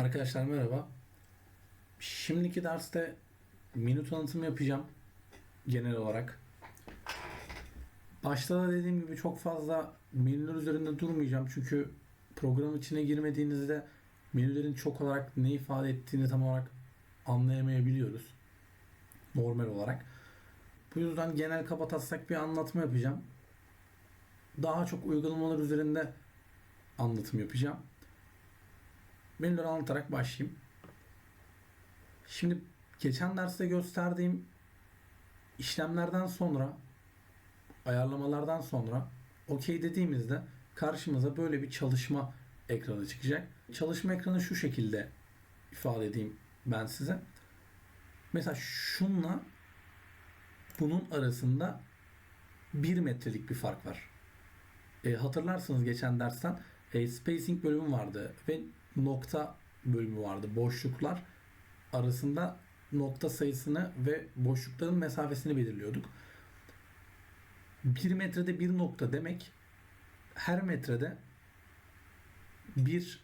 Arkadaşlar merhaba. Şimdiki derste menü tanıtımı yapacağım genel olarak. Başta da dediğim gibi çok fazla menüler üzerinde durmayacağım çünkü program içine girmediğinizde menülerin çok olarak ne ifade ettiğini tam olarak anlayamayabiliyoruz. Normal olarak. Bu yüzden genel kabataslak bir anlatma yapacağım. Daha çok uygulamalar üzerinde anlatım yapacağım. Menüleri anlatarak başlayayım. Şimdi geçen derste gösterdiğim işlemlerden sonra ayarlamalardan sonra OK dediğimizde karşımıza böyle bir çalışma ekranı çıkacak. Çalışma ekranı şu şekilde ifade edeyim ben size. Mesela şunla bunun arasında 1 metrelik bir fark var. E, hatırlarsınız geçen dersten e, spacing bölümü vardı ve nokta bölümü vardı. Boşluklar arasında nokta sayısını ve boşlukların mesafesini belirliyorduk. 1 metrede bir nokta demek her metrede bir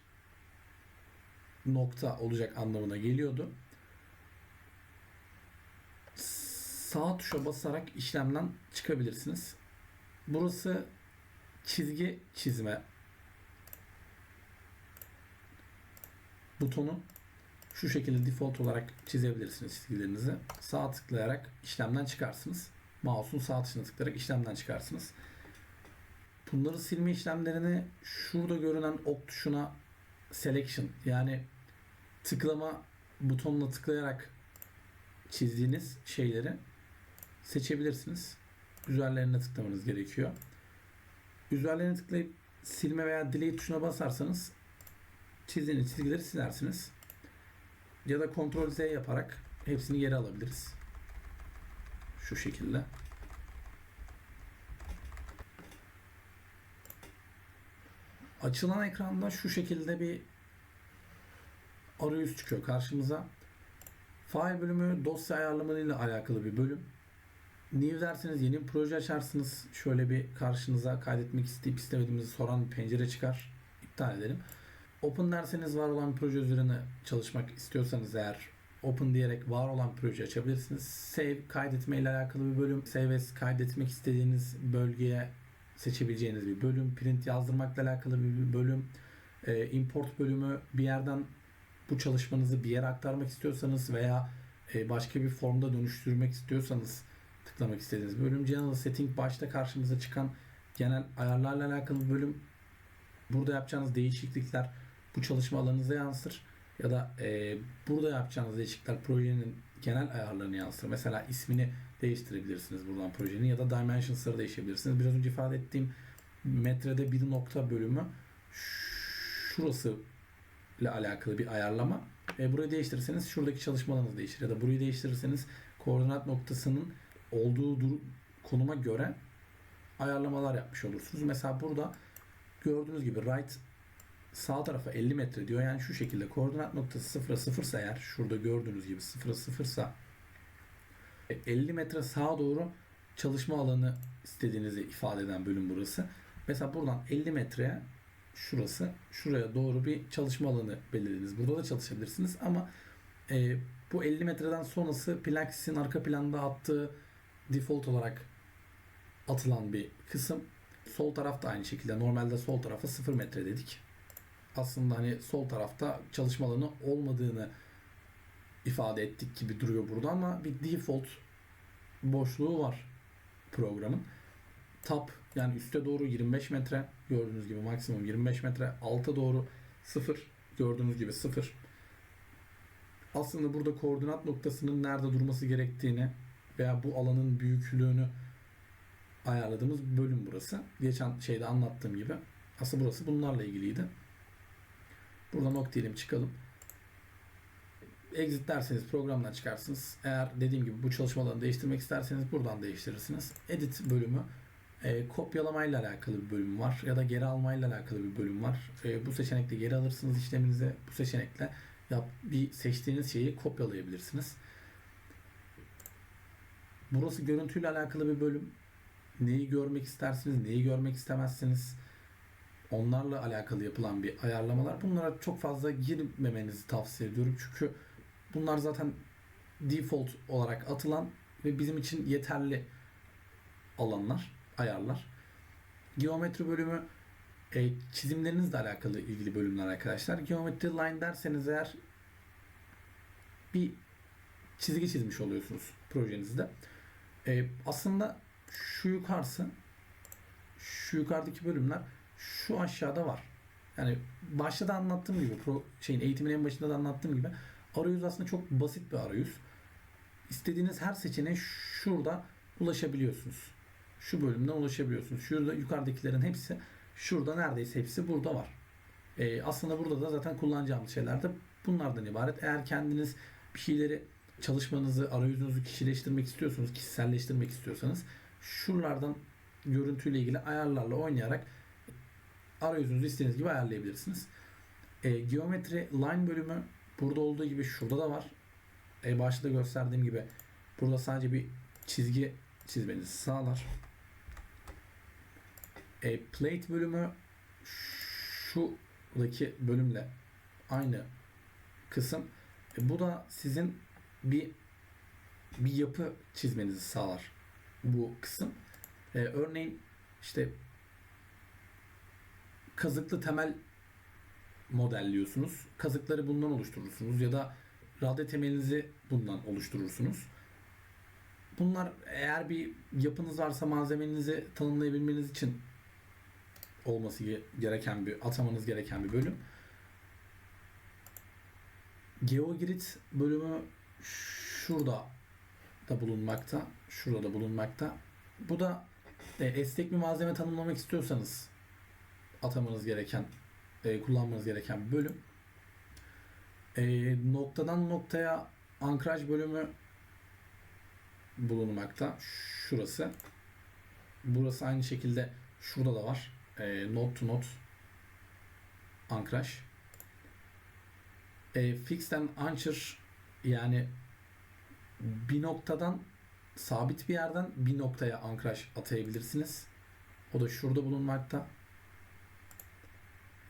nokta olacak anlamına geliyordu. Sağ tuşa basarak işlemden çıkabilirsiniz. Burası çizgi çizme butonu şu şekilde default olarak çizebilirsiniz çizgilerinizi. Sağ tıklayarak işlemden çıkarsınız. Mouse'un sağ tuşuna tıklayarak işlemden çıkarsınız. Bunları silme işlemlerini şurada görünen ok tuşuna selection yani tıklama butonuna tıklayarak çizdiğiniz şeyleri seçebilirsiniz. Üzerlerine tıklamanız gerekiyor. Üzerlerine tıklayıp silme veya delete tuşuna basarsanız çizdiğiniz çizgileri silersiniz. Ya da Ctrl Z yaparak hepsini geri alabiliriz. Şu şekilde. Açılan ekranda şu şekilde bir arayüz çıkıyor karşımıza. File bölümü dosya ayarlamalarıyla alakalı bir bölüm. New derseniz yeni bir proje açarsınız. Şöyle bir karşınıza kaydetmek isteyip istemediğimizi soran bir pencere çıkar. İptal edelim. Open derseniz var olan proje üzerine çalışmak istiyorsanız eğer Open diyerek var olan proje açabilirsiniz. Save kaydetme ile alakalı bir bölüm. Save as kaydetmek istediğiniz bölgeye seçebileceğiniz bir bölüm. Print yazdırmakla alakalı bir bölüm. Ee, import bölümü bir yerden bu çalışmanızı bir yere aktarmak istiyorsanız veya e, başka bir formda dönüştürmek istiyorsanız tıklamak istediğiniz bölüm. General Setting başta karşımıza çıkan genel ayarlarla alakalı bir bölüm. Burada yapacağınız değişiklikler bu çalışma alanınıza yansır ya da e, burada yapacağınız değişiklikler projenin genel ayarlarını yansıtır. Mesela ismini değiştirebilirsiniz buradan projenin ya da dimensions'ları değiştirebilirsiniz. Biraz önce ifade ettiğim metrede bir nokta bölümü şurası ile alakalı bir ayarlama. E, burayı değiştirirseniz şuradaki çalışma alanınız değişir. Ya da burayı değiştirirseniz koordinat noktasının olduğu dur- konuma göre ayarlamalar yapmış olursunuz. Mesela burada gördüğünüz gibi right sağ tarafa 50 metre diyor. Yani şu şekilde koordinat noktası 0'a 0 ise eğer şurada gördüğünüz gibi 0'a 0 ise 50 metre sağa doğru çalışma alanı istediğinizi ifade eden bölüm burası. Mesela buradan 50 metreye şurası şuraya doğru bir çalışma alanı belirlediniz. Burada da çalışabilirsiniz ama e, bu 50 metreden sonrası Plaxis'in arka planda attığı default olarak atılan bir kısım. Sol tarafta aynı şekilde. Normalde sol tarafa 0 metre dedik. Aslında hani sol tarafta çalışma olmadığını ifade ettik gibi duruyor burada ama bir default boşluğu var programın. Top yani üste doğru 25 metre gördüğünüz gibi maksimum 25 metre alta doğru 0 gördüğünüz gibi 0 aslında burada koordinat noktasının nerede durması gerektiğini veya bu alanın büyüklüğünü ayarladığımız bölüm burası. Geçen şeyde anlattığım gibi. Aslında burası bunlarla ilgiliydi. Burada nokta diyelim çıkalım. Exit derseniz programdan çıkarsınız. Eğer dediğim gibi bu çalışma değiştirmek isterseniz buradan değiştirirsiniz. Edit bölümü e, kopyalamayla alakalı bir bölüm var ya da geri almayla alakalı bir bölüm var. E, bu seçenekle geri alırsınız işleminizi. Bu seçenekle yap, bir seçtiğiniz şeyi kopyalayabilirsiniz. Burası görüntüyle alakalı bir bölüm. Neyi görmek istersiniz, neyi görmek istemezsiniz. Onlarla alakalı yapılan bir ayarlamalar. Bunlara çok fazla girmemenizi tavsiye ediyorum. Çünkü bunlar zaten default olarak atılan ve bizim için yeterli alanlar, ayarlar. Geometri bölümü e, çizimlerinizle alakalı ilgili bölümler arkadaşlar. Geometri line derseniz eğer bir çizgi çizmiş oluyorsunuz projenizde. E, aslında şu yukarısı şu yukarıdaki bölümler şu aşağıda var. Yani başta da anlattığım gibi pro, şeyin eğitimin en başında da anlattığım gibi arayüz aslında çok basit bir arayüz. İstediğiniz her seçeneğe şurada ulaşabiliyorsunuz. Şu bölümden ulaşabiliyorsunuz. Şurada yukarıdakilerin hepsi şurada neredeyse hepsi burada var. Ee, aslında burada da zaten kullanacağımız şeyler de bunlardan ibaret. Eğer kendiniz bir şeyleri çalışmanızı, arayüzünüzü kişileştirmek istiyorsanız, kişiselleştirmek istiyorsanız şuralardan görüntüyle ilgili ayarlarla oynayarak arayüzünüzü istediğiniz gibi ayarlayabilirsiniz. E, geometri line bölümü burada olduğu gibi şurada da var. E, başta gösterdiğim gibi burada sadece bir çizgi çizmenizi sağlar. E, plate bölümü şuradaki bölümle aynı kısım. E, bu da sizin bir bir yapı çizmenizi sağlar bu kısım. E, örneğin işte kazıklı temel modelliyorsunuz. Kazıkları bundan oluşturursunuz ya da radyo temelinizi bundan oluşturursunuz. Bunlar eğer bir yapınız varsa malzemenizi tanımlayabilmeniz için olması gereken bir atamanız gereken bir bölüm. GeoGrid bölümü şurada da bulunmakta. Şurada da bulunmakta. Bu da e, esnek bir malzeme tanımlamak istiyorsanız atamanız gereken, e, kullanmanız gereken bir bölüm. E, noktadan noktaya ankraj bölümü bulunmakta. Şurası. Burası aynı şekilde şurada da var. E, node to node ankraj. E, fixed and anchor yani bir noktadan sabit bir yerden bir noktaya ankraj atayabilirsiniz. O da şurada bulunmakta.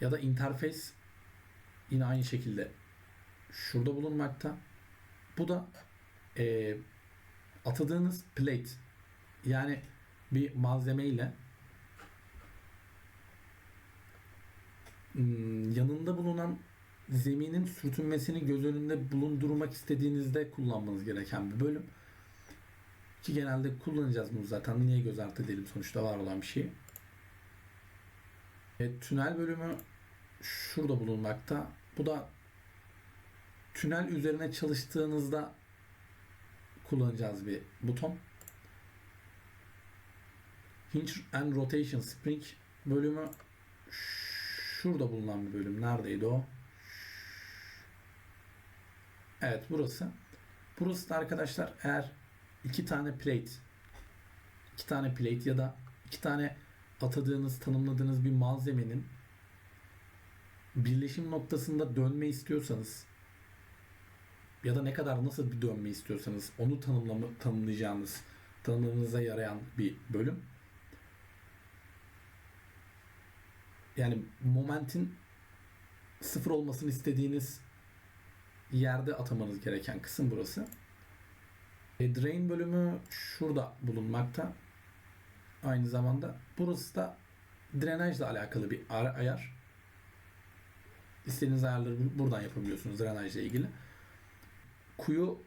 Ya da interface yine aynı şekilde şurada bulunmakta. Bu da e, atadığınız plate yani bir malzeme ile hmm, yanında bulunan zeminin sürtünmesini göz önünde bulundurmak istediğinizde kullanmanız gereken bir bölüm. Ki genelde kullanacağız bunu zaten. Niye göz ardı edelim sonuçta var olan bir şey. E, tünel bölümü şurada bulunmakta. Bu da tünel üzerine çalıştığınızda kullanacağız bir buton. Hinge and Rotation Spring bölümü şurada bulunan bir bölüm. Neredeydi o? Evet burası. Burası da arkadaşlar eğer iki tane plate iki tane plate ya da iki tane atadığınız, tanımladığınız bir malzemenin birleşim noktasında dönme istiyorsanız ya da ne kadar nasıl bir dönme istiyorsanız onu tanımlama, tanımlayacağınız tanımlamanıza yarayan bir bölüm. Yani momentin sıfır olmasını istediğiniz yerde atamanız gereken kısım burası. E, drain bölümü şurada bulunmakta. Aynı zamanda burası da drenajla alakalı bir ayar. İstediğiniz ayarları buradan yapabiliyorsunuz drenajla ilgili. Kuyu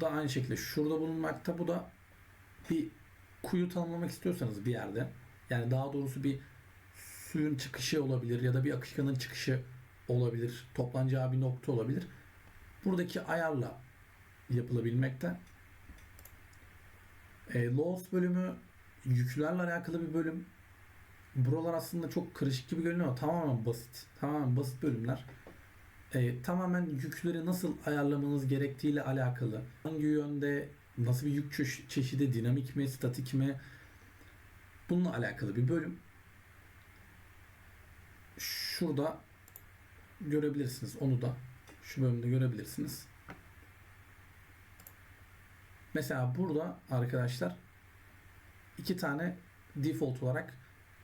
da aynı şekilde şurada bulunmakta. Bu da bir kuyu tanımlamak istiyorsanız bir yerde yani daha doğrusu bir suyun çıkışı olabilir ya da bir akışkanın çıkışı olabilir. Toplanacağı bir nokta olabilir. Buradaki ayarla yapılabilmekte. E, Loss bölümü yüklerle alakalı bir bölüm. Buralar aslında çok karışık gibi görünüyor ama tamamen basit. Tamamen basit bölümler. E, tamamen yükleri nasıl ayarlamanız gerektiğiyle alakalı. Hangi yönde, nasıl bir yük çeşidi, dinamik mi, statik mi? Bununla alakalı bir bölüm. Şurada görebilirsiniz onu da. Şu bölümde görebilirsiniz. Mesela burada arkadaşlar iki tane default olarak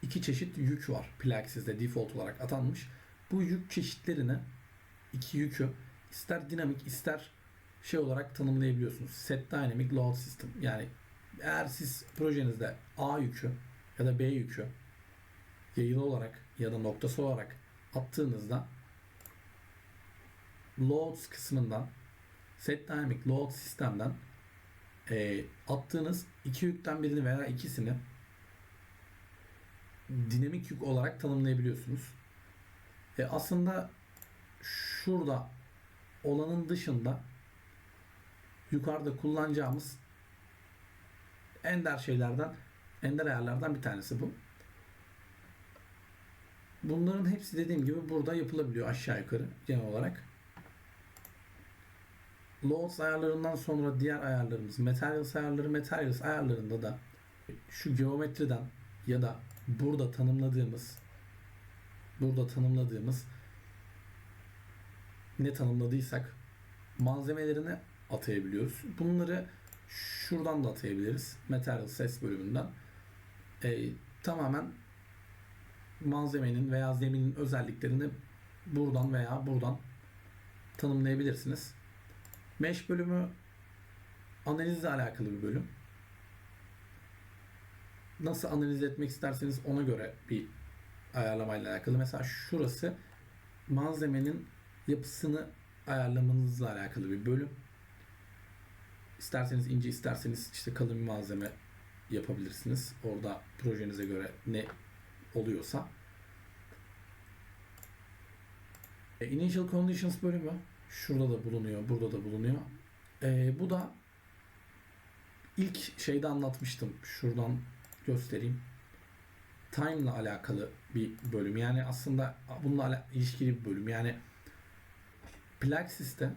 iki çeşit yük var. Plaxis'de default olarak atanmış. Bu yük çeşitlerini iki yükü ister dinamik ister şey olarak tanımlayabiliyorsunuz. Set Dynamic Load System. Yani eğer siz projenizde A yükü ya da B yükü yayılı olarak ya da noktası olarak attığınızda loads kısmından set dynamic load sistemden e, attığınız iki yükten birini veya ikisini dinamik yük olarak tanımlayabiliyorsunuz. E, aslında şurada olanın dışında yukarıda kullanacağımız ender şeylerden ender ayarlardan bir tanesi bu. Bunların hepsi dediğim gibi burada yapılabiliyor aşağı yukarı genel olarak. Loads ayarlarından sonra diğer ayarlarımız Materials ayarları Materials ayarlarında da şu geometriden ya da burada tanımladığımız burada tanımladığımız ne tanımladıysak malzemelerini atayabiliyoruz. Bunları şuradan da atayabiliriz. Material Ses bölümünden. E, tamamen malzemenin veya zeminin özelliklerini buradan veya buradan tanımlayabilirsiniz. Mesh bölümü analizle alakalı bir bölüm. Nasıl analiz etmek isterseniz ona göre bir ayarlamayla alakalı. Mesela şurası malzemenin yapısını ayarlamanızla alakalı bir bölüm. İsterseniz ince, isterseniz işte kalın bir malzeme yapabilirsiniz. Orada projenize göre ne oluyorsa. E, Initial Conditions bölümü şurada da bulunuyor, burada da bulunuyor. E, bu da ilk şeyde anlatmıştım. Şuradan göstereyim. Time ile alakalı bir bölüm. Yani aslında bununla ilişkili bir bölüm. Yani Plaxis'te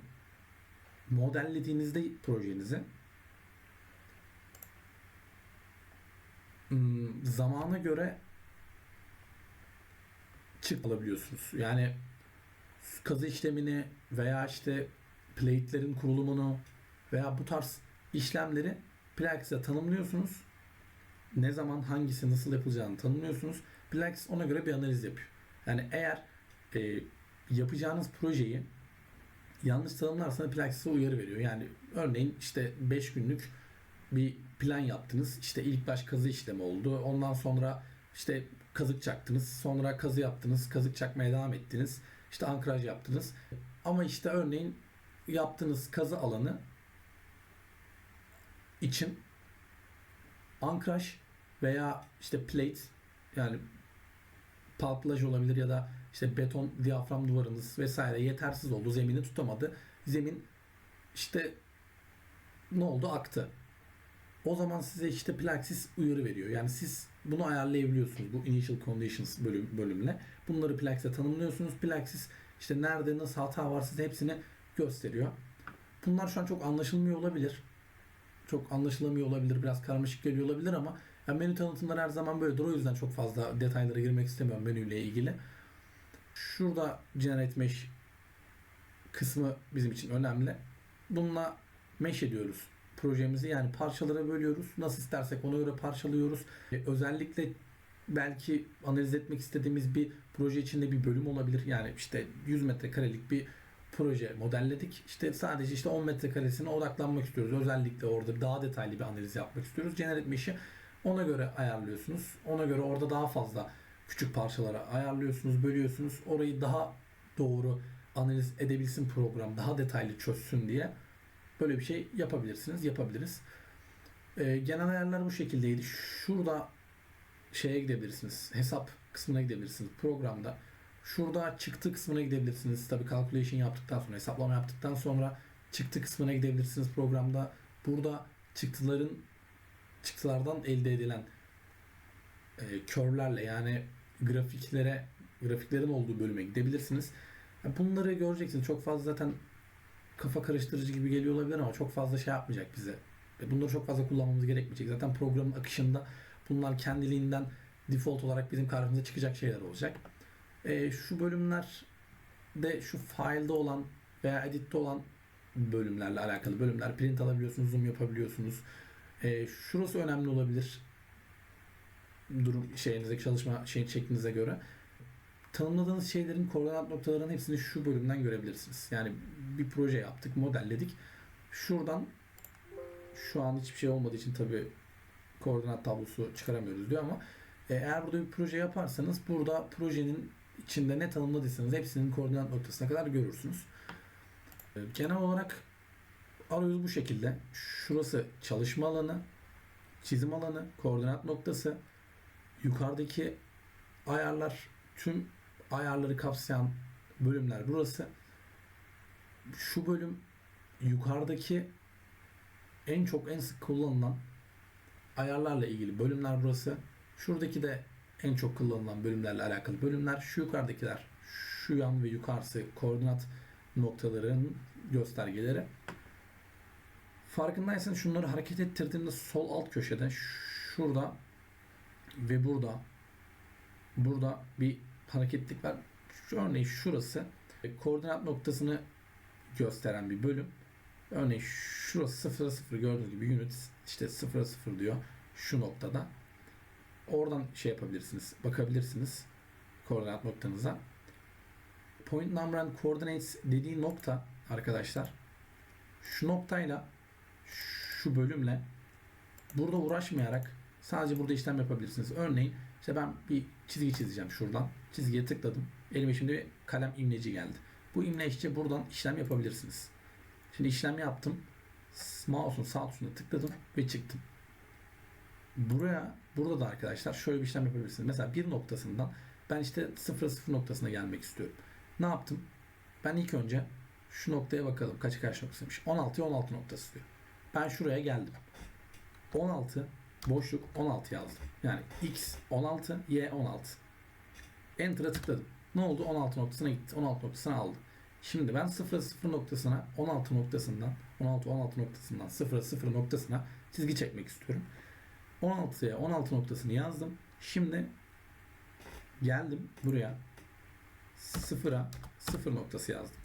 modellediğinizde projenizi hmm, zamana göre çık alabiliyorsunuz. Yani kazı işlemini veya işte plate'lerin kurulumunu veya bu tarz işlemleri Plaxis'e tanımlıyorsunuz. Ne zaman hangisi nasıl yapılacağını tanımlıyorsunuz. Plaxis ona göre bir analiz yapıyor. Yani eğer e, yapacağınız projeyi yanlış tanımlarsanız Plaxis'e uyarı veriyor. Yani örneğin işte 5 günlük bir plan yaptınız. İşte ilk baş kazı işlemi oldu. Ondan sonra işte kazık çaktınız. Sonra kazı yaptınız. Kazık çakmaya devam ettiniz. İşte ankraj yaptınız. Ama işte örneğin yaptığınız kazı alanı için ankraj veya işte plate yani palplaj olabilir ya da işte beton diyafram duvarınız vesaire yetersiz oldu. Zemini tutamadı. Zemin işte ne oldu? Aktı. O zaman size işte Plaxis uyarı veriyor. Yani siz bunu ayarlayabiliyorsunuz bu Initial Conditions bölüm, bölümle. Bunları Plaxis'e tanımlıyorsunuz. Plaxis işte nerede nasıl hata var size hepsini gösteriyor. Bunlar şu an çok anlaşılmıyor olabilir. Çok anlaşılamıyor olabilir. Biraz karmaşık geliyor olabilir ama yani menü tanıtımları her zaman böyledir. O yüzden çok fazla detaylara girmek istemiyorum menüyle ilgili. Şurada Generate Mesh kısmı bizim için önemli. Bununla mesh ediyoruz projemizi. Yani parçalara bölüyoruz. Nasıl istersek ona göre parçalıyoruz. E, özellikle belki analiz etmek istediğimiz bir proje içinde bir bölüm olabilir. Yani işte 100 metrekarelik bir proje modelledik. İşte sadece işte 10 metrekaresine odaklanmak istiyoruz. Özellikle orada daha detaylı bir analiz yapmak istiyoruz. Generate Mesh'i ona göre ayarlıyorsunuz. Ona göre orada daha fazla küçük parçalara ayarlıyorsunuz, bölüyorsunuz. Orayı daha doğru analiz edebilsin program, daha detaylı çözsün diye böyle bir şey yapabilirsiniz, yapabiliriz. Ee, genel ayarlar bu şekildeydi. Şurada şeye gidebilirsiniz. Hesap kısmına gidebilirsiniz programda. Şurada çıktı kısmına gidebilirsiniz. Tabii calculation yaptıktan sonra, hesaplama yaptıktan sonra çıktı kısmına gidebilirsiniz programda. Burada çıktıların çıktılardan elde edilen e, curve'lerle yani grafiklere grafiklerin olduğu bölüme gidebilirsiniz. Bunları göreceksiniz. Çok fazla zaten kafa karıştırıcı gibi geliyor olabilir ama çok fazla şey yapmayacak bize. Ve bunları çok fazla kullanmamız gerekmeyecek. Zaten programın akışında bunlar kendiliğinden default olarak bizim karşımıza çıkacak şeyler olacak. E, şu bölümler de şu file'da olan veya edit'te olan bölümlerle alakalı bölümler print alabiliyorsunuz, zoom yapabiliyorsunuz. E, şurası önemli olabilir. durum şeyinizdeki çalışma şey şeklinize göre tanımladığınız şeylerin koordinat noktalarının hepsini şu bölümden görebilirsiniz. Yani bir proje yaptık, modelledik. Şuradan şu an hiçbir şey olmadığı için tabii koordinat tablosu çıkaramıyoruz diyor ama e, eğer burada bir proje yaparsanız burada projenin içinde ne tanımladıysanız hepsinin koordinat noktasına kadar görürsünüz. E, Genel olarak arayüz bu şekilde. Şurası çalışma alanı, çizim alanı, koordinat noktası, yukarıdaki ayarlar, tüm ayarları kapsayan bölümler burası. Şu bölüm yukarıdaki en çok en sık kullanılan ayarlarla ilgili bölümler burası. Şuradaki de en çok kullanılan bölümlerle alakalı bölümler. Şu yukarıdakiler şu yan ve yukarısı koordinat noktalarının göstergeleri. Farkındaysanız şunları hareket ettirdiğimde sol alt köşede şurada ve burada burada bir hareketlik var. Şu örneğin şurası e, koordinat noktasını gösteren bir bölüm. Örneğin şurası 0 0 gördüğünüz gibi unit işte 0 0 diyor şu noktada. Oradan şey yapabilirsiniz. Bakabilirsiniz koordinat noktanıza. Point number and coordinates dediği nokta arkadaşlar şu noktayla şu bölümle burada uğraşmayarak sadece burada işlem yapabilirsiniz. Örneğin işte ben bir çizgi çizeceğim şuradan. Çizgiye tıkladım. Elime şimdi bir kalem imleci geldi. Bu imleççe buradan işlem yapabilirsiniz. Şimdi işlem yaptım. Mouse'un sağ tuşuna tıkladım ve çıktım. Buraya, burada da arkadaşlar şöyle bir işlem yapabilirsiniz. Mesela bir noktasından ben işte 0 0 noktasına gelmek istiyorum. Ne yaptım? Ben ilk önce şu noktaya bakalım. Kaç kaç noktasıymış? 16 16 noktası diyor. Ben şuraya geldim. 16 boşluk 16 yazdım. Yani x 16, y 16. Enter'a tıkladım. Ne oldu? 16 noktasına gitti. 16 noktasına aldı. Şimdi ben 0 0 noktasına 16 noktasından 16 16 noktasından 0 0 noktasına çizgi çekmek istiyorum. 16'ya 16 noktasını yazdım. Şimdi geldim buraya 0'a 0 noktası yazdım.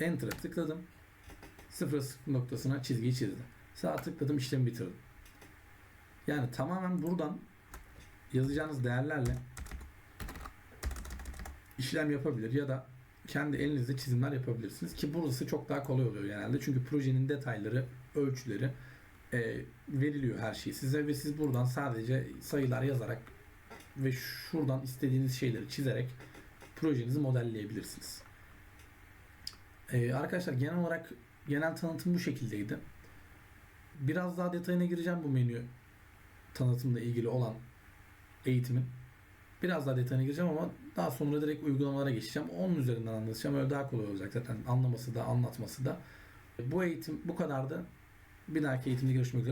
Enter'a tıkladım. 0 0 noktasına çizgiyi çizdim. Sağa tıkladım işlemi bitirdim. Yani tamamen buradan yazacağınız değerlerle işlem yapabilir ya da kendi elinizde çizimler yapabilirsiniz ki burası çok daha kolay oluyor genelde çünkü projenin detayları, ölçüleri e, veriliyor her şey size ve siz buradan sadece sayılar yazarak ve şuradan istediğiniz şeyleri çizerek projenizi modelleyebilirsiniz. E, arkadaşlar genel olarak genel tanıtım bu şekildeydi. Biraz daha detayına gireceğim bu menü tanıtımla ilgili olan eğitimin. Biraz daha detayına gireceğim ama daha sonra direkt uygulamalara geçeceğim. Onun üzerinden anlatacağım. Öyle daha kolay olacak zaten anlaması da anlatması da. Bu eğitim bu kadardı. Bir dahaki eğitimde görüşmek üzere.